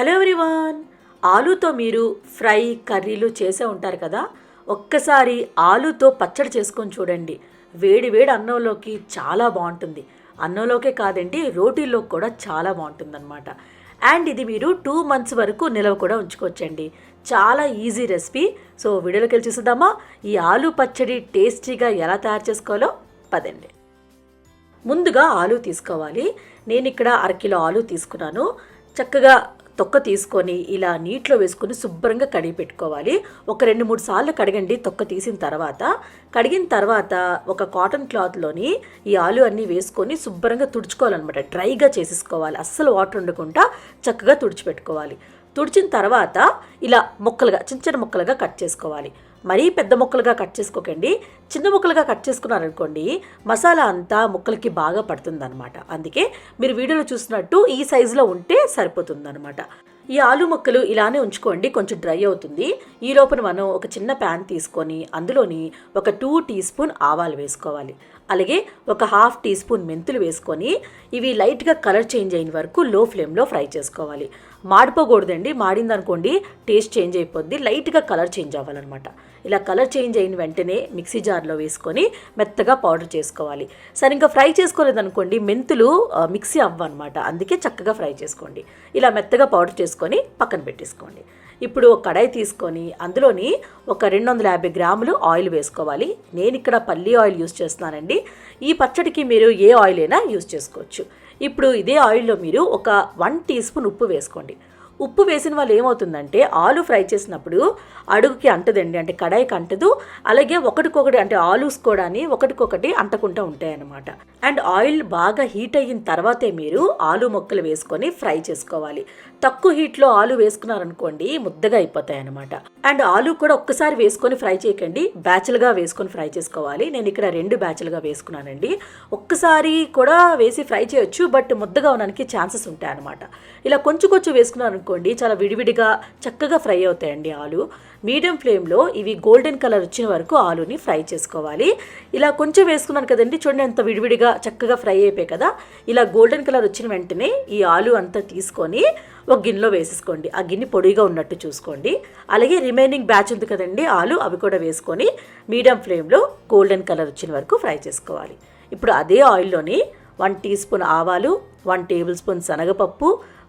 Hello everyone. ఆలూతో మీరు fry కర్రీలు చేసే ఉంటారు కదా ఒక్కసారి ఆలూతో పచ్చడి చేసుకొని చూడండి. వేడి వేడి అన్నంలోకి చాలా బాగుంటుంది. అన్నంలోకే కాదండి రోటీల్లో కూడా చాలా బాగుంటుందన్నమాట. అండ్ ఇది మీరు టూ మంత్స్ వరకు నిలవ కూడా ఉంచుకోవచ్చండి. చాలా ఈజీ రెసిపీ. సో వీడియోలోకి వెళ్ళి చూసేద్దామా? ఈ ఆలూ పచ్చడి టేస్టీగా ఎలా తయారు చేసుకోవాలో పదండి. ముందుగా ఆలు తీసుకోవాలి. నేను ఇక్కడ అరకిలో ఆలు తీసుకున్నాను. చక్కగా తొక్క తీసుకొని ఇలా నీటిలో వేసుకొని శుభ్రంగా కడిగి పెట్టుకోవాలి. ఒక రెండు మూడు సార్లు కడగండి తొక్క తీసిన తర్వాత. కడిగిన తర్వాత ఒక కాటన్ క్లాత్లోని ఈ ఆలు అన్నీ వేసుకొని శుభ్రంగా తుడుచుకోవాలన్నమాట. డ్రైగా చేసేసుకోవాలి. అస్సలు వాటర్ ఉండకుండా చక్కగా తుడిచిపెట్టుకోవాలి. తుడిచిన తర్వాత ఇలా ముక్కలుగా చిన్న చిన్న ముక్కలుగా కట్ చేసుకోవాలి. మరీ పెద్ద ముక్కలుగా కట్ చేసుకోకండి. చిన్న ముక్కలుగా కట్ చేసుకున్నారనుకోండి మసాలా అంతా ముక్కలకి బాగా పడుతుందన్నమాట. అందుకే మీరు వీడియోలో చూసినట్టు ఈ సైజులో ఉంటే సరిపోతుందన్నమాట. ఈ ఆలు ముక్కలు ఇలానే ఉంచుకోండి కొంచెం డ్రై అవుతుంది. ఈ లోపల మనం ఒక చిన్న ప్యాన్ తీసుకొని అందులోని ఒక టూ టీ స్పూన్ ఆవాలు వేసుకోవాలి. అలాగే ఒక హాఫ్ టీ స్పూన్ మెంతులు వేసుకొని ఇవి లైట్గా కలర్ చేంజ్ అయిన వరకు లో ఫ్లేమ్లో ఫ్రై చేసుకోవాలి. మాడిపోకూడదండి. మాడిందనుకోండి టేస్ట్ చేంజ్ అయిపోద్ది. లైట్గా కలర్ చేంజ్ అవ్వాలన్నమాట. ఇలా కలర్ చేంజ్ అయిన వెంటనే మిక్సీ జార్లో వేసుకొని మెత్తగా పౌడర్ చేసుకోవాలి. సరే ఇంకా ఫ్రై చేసుకోలేదనుకోండి మెంతులు మిక్సీ అవ్వనమాట అందుకే చక్కగా ఫ్రై చేసుకోండి. ఇలా మెత్తగా పౌడర్ చేసుకొని పక్కన పెట్టేసుకోండి. ఇప్పుడు ఒక కడాయి తీసుకొని అందులోని ఒక రెండు వందల యాభై గ్రాములు ఆయిల్ వేసుకోవాలి. నేను ఇక్కడ పల్లి ఆయిల్ యూస్ చేస్తున్నానండి. ఈ పచ్చడికి మీరు ఏ ఆయిల్ అయినా యూస్ చేసుకోవచ్చు. ఇప్పుడు ఇదే ఆయిల్లో మీరు ఒక వన్ టీ స్పూన్ ఉప్పు వేసుకోండి. ఉప్పు వేసిన వాళ్ళు ఏమవుతుందంటే ఆలు ఫ్రై చేసినప్పుడు అడుగుకి అంటదండి అంటే కడాయికి అంటదు. అలాగే ఒకటికొకటి అంటే ఆలూస్ కూడా ఒకటికొకటి అంటకుండా ఉంటాయన్నమాట. అండ్ ఆయిల్ బాగా హీట్ అయిన తర్వాతే మీరు ఆలు ముక్కలు వేసుకొని ఫ్రై చేసుకోవాలి. తక్కువ హీట్లో ఆలు వేసుకున్నారనుకోండి ముద్దగా అయిపోతాయి అనమాట అండ్ ఆలు కూడా ఒక్కసారి వేసుకొని ఫ్రై చేయకండి బ్యాచ్లుగా వేసుకొని ఫ్రై చేసుకోవాలి. నేను ఇక్కడ రెండు బ్యాచ్లుగా వేసుకున్నానండి. ఒక్కసారి కూడా వేసి ఫ్రై చేయొచ్చు బట్ ముద్దగా ఉండడానికి ఛాన్సెస్ ఉంటాయి అనమాట ఇలా కొంచెం కొంచెం వేసుకున్నారనుకోండి చాలా విడివిడిగా చక్కగా ఫ్రై అవుతాయండి ఆలు. మీడియం ఫ్లేమ్లో ఇవి గోల్డెన్ కలర్ వచ్చిన వరకు ఆలుని ఫ్రై చేసుకోవాలి. ఇలా కొంచెం వేసుకున్నాను కదండి చూడండి ఎంత విడివిడిగా చక్కగా ఫ్రై అయిపోయాయి కదా. ఇలా గోల్డెన్ కలర్ వచ్చిన వెంటనే ఈ ఆలు అంతా తీసుకొని ఒక గిన్నెలో వేసేసుకోండి. ఆ గిన్నె పొడిగా ఉన్నట్టు చూసుకోండి. అలాగే రిమైనింగ్ బ్యాచ్ ఉంది కదండి ఆలు అవి కూడా వేసుకొని మీడియం ఫ్లేమ్లో గోల్డెన్ కలర్ వచ్చిన వరకు ఫ్రై చేసుకోవాలి. ఇప్పుడు అదే ఆయిల్లోని వన్ టీ స్పూన్ ఆవాలు వన్ టేబుల్ స్పూన్ శనగపప్పు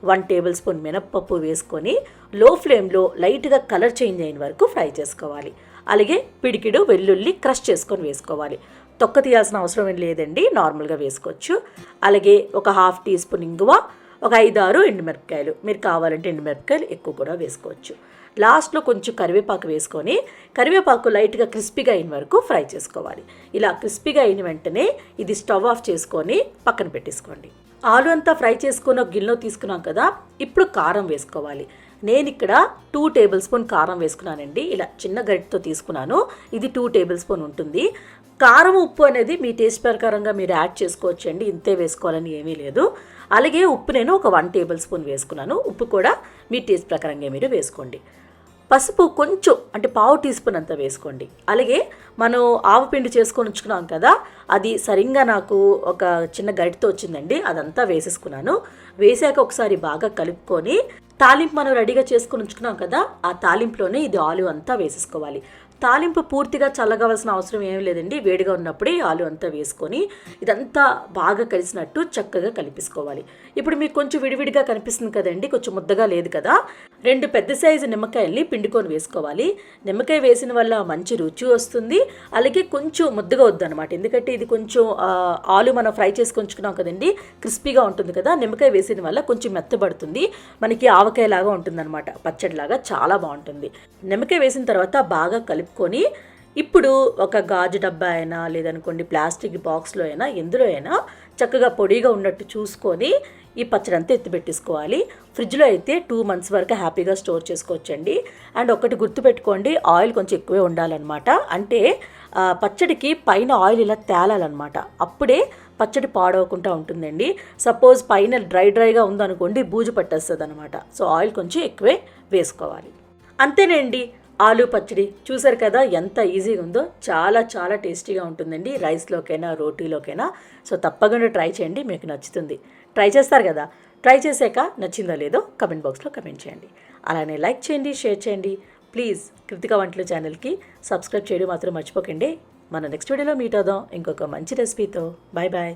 వన్ టేబుల్ స్పూన్ మినప్పప్పు వేసుకొని లో ఫ్లేమ్లో లైట్గా కలర్ చేంజ్ అయిన వరకు ఫ్రై చేసుకోవాలి. అలాగే పిడికిడు వెల్లుల్లి క్రష్ చేసుకొని వేసుకోవాలి. తొక్క తీయాల్సిన అవసరం ఏం లేదండి నార్మల్గా వేసుకోవచ్చు. అలాగే ఒక హాఫ్ టీ స్పూన్ ఇంగువ ఒక ఐదారు ఎండుమిరపకాయలు. మీరు కావాలంటే ఎండుమిరపకాయలు ఎక్కువ కూడా వేసుకోవచ్చు. లాస్ట్లో కొంచెం కరివేపాకు వేసుకొని కరివేపాకు లైట్గా క్రిస్పీగా అయిన వరకు ఫ్రై చేసుకోవాలి. ఇలా క్రిస్పీగా అయిన వెంటనే ఇది స్టవ్ ఆఫ్ చేసుకొని పక్కన పెట్టేసుకోండి. ఆలు అంతా ఫ్రై చేసుకున్న ఒక గిన్నెలో తీసుకున్నాం కదా ఇప్పుడు కారం వేసుకోవాలి. నేను ఇక్కడ టూ టేబుల్ స్పూన్ కారం వేసుకున్నానండి. ఇలా చిన్న గరిటతో తీసుకున్నాను. ఇది టూ టేబుల్ స్పూన్ ఉంటుంది. కారం ఉప్పు అనేది మీ టేస్ట్ ప్రకారంగా మీరు యాడ్ చేసుకోవచ్చు అండి ఇంతే వేసుకోవాలని ఏమీ లేదు. అలాగే ఉప్పు నేను ఒక వన్ టేబుల్ స్పూన్ వేసుకున్నాను. ఉప్పు కూడా మీ టేస్ట్ ప్రకారంగా మీరు వేసుకోండి. పసుపు కొంచెం అంటే పావు టీ స్పూన్ అంత వేసుకోండి. అలాగే మనం ఆవు పిండి చేసుకొని ఉంచుకున్నాం కదా అది సరిగ్గా నాకు ఒక చిన్న గరిటతో వచ్చిందండి అదంతా వేసేసుకున్నాను. వేసాక ఒకసారి బాగా కలుపుకొని తాలింపు మనం రెడీగా చేసుకొని ఉంచుకున్నాం కదా ఆ తాలింపులోనే ఇది ఆలివ్ అంతా వేసేసుకోవాలి. తాలింపు పూర్తిగా చల్లగవలసిన అవసరం ఏమీ లేదండి. వేడిగా ఉన్నప్పుడే ఆలు అంతా వేసుకొని ఇదంతా బాగా కలిసినట్టు చక్కగా కలిపేసుకోవాలి. ఇప్పుడు మీకు కొంచెం విడివిడిగా కనిపిస్తుంది కదండి కొంచెం ముద్దగా లేదు కదా. రెండు పెద్ద సైజు నిమ్మకాయల్ని పిండుకొని వేసుకోవాలి. నిమ్మకాయ వేసిన వల్ల మంచి రుచి వస్తుంది. అలాగే కొంచెం ముద్దగా వద్దనమాట ఎందుకంటే ఇది కొంచెం ఆలు మనం ఫ్రై చేసుకొంచుకున్నాం కదండి క్రిస్పీగా ఉంటుంది కదా. నిమ్మకాయ వేసిన వల్ల కొంచెం మెత్తబడుతుంది. మనకి ఆవకాయలాగా ఉంటుందన్నమాట. పచ్చడిలాగా చాలా బాగుంటుంది. నిమ్మకాయ వేసిన తర్వాత బాగా కలిపి కలుపుకొని ఇప్పుడు ఒక గాజు డబ్బా అయినా లేదనుకోండి ప్లాస్టిక్ బాక్స్లో అయినా ఎందులో అయినా చక్కగా పొడిగా ఉన్నట్టు చూసుకొని ఈ పచ్చడి అంతా ఎత్తిపెట్టేసుకోవాలి ఫ్రిడ్జ్లో అయితే టూ మంత్స్ వరకు హ్యాపీగా స్టోర్ చేసుకోవచ్చండి. అండ్ ఒకటి గుర్తుపెట్టుకోండి ఆయిల్ కొంచెం ఎక్కువే ఉండాలన్నమాట. అంటే పచ్చడికి పైన ఆయిల్ ఇలా తేలాలన్నమాట. అప్పుడే పచ్చడి పాడవకుండా ఉంటుందండి. సపోజ్ పైన డ్రై డ్రైగా ఉందనుకోండి బూజు పట్టేస్తుంది అనమాట సో ఆయిల్ కొంచెం ఎక్కువే వేసుకోవాలి. అంతేనండి. ఆలు పచ్చడి. చూసారు కదా ఎంత ఈజీగా ఉందో? చాలా చాలా టేస్టీగా ఉంటుందండి రైస్లోకైనా రోటీలోకైనా. సో తప్పకుండా ట్రై చేయండి మీకు నచ్చుతుంది. ట్రై చేస్తారు కదా? ట్రై చేశాక నచ్చిందో లేదో కమెంట్ బాక్స్లో కమెంట్ చేయండి. అలానే లైక్ చేయండి షేర్ చేయండి. ప్లీజ్ కృతిక వంటలు ఛానల్కి సబ్స్క్రైబ్ చేయడం మాత్రం మర్చిపోకండి. మన నెక్స్ట్ వీడియోలో మీట్ అవుదాం. ఇంకొక మంచి రెసిపీతో. Bye bye